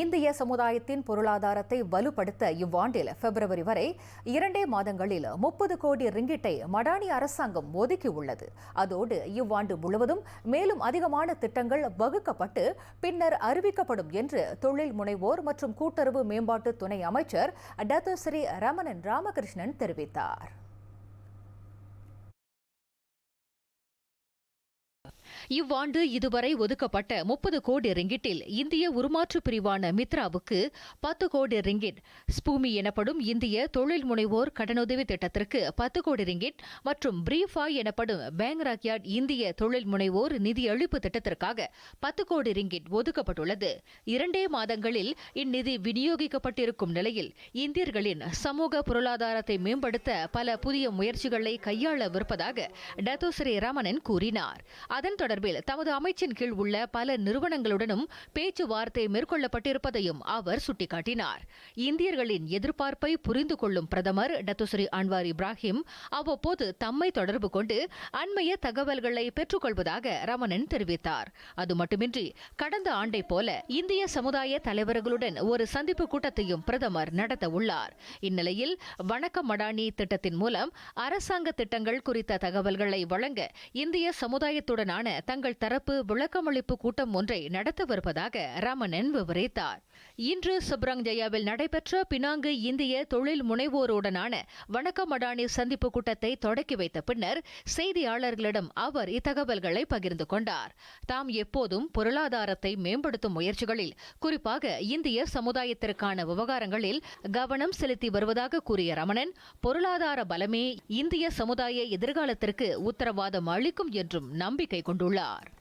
இந்திய சமுதாயத்தின் பொருளாதாரத்தை வலுப்படுத்த இவ்வாண்டில் பிப்ரவரி வரை இரண்டே மாதங்களில் முப்பது கோடி ரிங்கிட்டை மடானி அரசாங்கம் ஒதுக்கியுள்ளது. அதோடு இவ்வாண்டு முழுவதும் மேலும் அதிகமான திட்டங்கள் வகுக்கப்பட்டு பின்னர் அறிவிக்கப்படும் என்று தொழில் முனைவோர் மற்றும் கூட்டுறவு மேம்பாட்டு துணை அமைச்சர் டத்தோஸ்ரீ ரமணன் ராமகிருஷ்ணன் தெரிவித்தார். இவ்வாண்டு இதுவரை ஒதுக்கப்பட்ட முப்பது கோடி ரிங்கிட்டில் இந்திய உருமாற்று பிரிவான மித்ராவுக்கு பத்து கோடி ரிங்கிட். ஸ்பூமி எனப்படும் இந்திய தொழில் முனைவோர் கடனுதவி திட்டத்திற்கு பத்து கோடி ரிங்கிட் மற்றும் பிரீஃபாய் எனப்படும் பேங்ராக்யார்ட் இந்திய தொழில் முனைவோர் நிதியளிப்பு திட்டத்திற்காக பத்து கோடி ரிங்கிட் ஒதுக்கப்பட்டுள்ளது. இரண்டே மாதங்களில் இந்நிதி விநியோகிக்கப்பட்டிருக்கும் நிலையில் இந்தியர்களின் சமூக பொருளாதாரத்தை மேம்படுத்த பல புதிய முயற்சிகளை கையாளவிருப்பதாக டத்தோஸ்ரீ ரமணன் கூறினார். அதன் தொடர்பில் தமது அமைச்சின் கீழ் உள்ள பல நிறுவனங்களுடனும் பேச்சுவார்த்தை மேற்கொள்ளப்பட்டிருப்பதையும் அவர் சுட்டிக்காட்டினார். இந்தியர்களின் எதிர்பார்ப்பை புரிந்து கொள்ளும் பிரதமர் டத்துஸ்ரீ அன்வார் இப்ராஹிம் அவ்வப்போது தம்மை தொடர்பு கொண்டு அண்மைய தகவல்களை பெற்றுக்கொள்வதாக ரமணன் தெரிவித்தார். அது மட்டுமின்றி கடந்த ஆண்டை போல இந்திய சமுதாய தலைவர்களுடன் ஒரு சந்திப்பு கூட்டத்தையும் பிரதமர் நடத்த உள்ளார் இந்நிலையில் வணக்கம் மடானி திட்டத்தின் மூலம் அரசாங்க திட்டங்கள் குறித்த தகவல்களை வழங்க இந்திய சமுதாயத்துடனான தங்கள் தரப்பு விளக்கமளிப்பு கூட்டம் ஒன்றை நடத்தவிருப்பதாக ரமணன் விவரித்தார். இன்று சுப்ரங் ஜெயாவில் நடைபெற்ற பினாங்கு இந்திய தொழில் முனைவோருடனான வணக்கம் அடானி சந்திப்பு கூட்டத்தை தொடக்கி வைத்த பின்னர் செய்தியாளர்களிடம் அவர் இத்தகவல்களை பகிர்ந்து கொண்டார். தாம் எப்போதும் பொருளாதாரத்தை மேம்படுத்தும் முயற்சிகளில் குறிப்பாக இந்திய சமுதாயத்திற்கான விவகாரங்களில் கவனம் செலுத்தி வருவதாக கூறிய ரமணன் பொருளாதார பலமே இந்திய சமுதாய எதிர்காலத்திற்கு உத்தரவாதம் அளிக்கும் என்றும் நம்பிக்கை கொண்டுள்ளார்.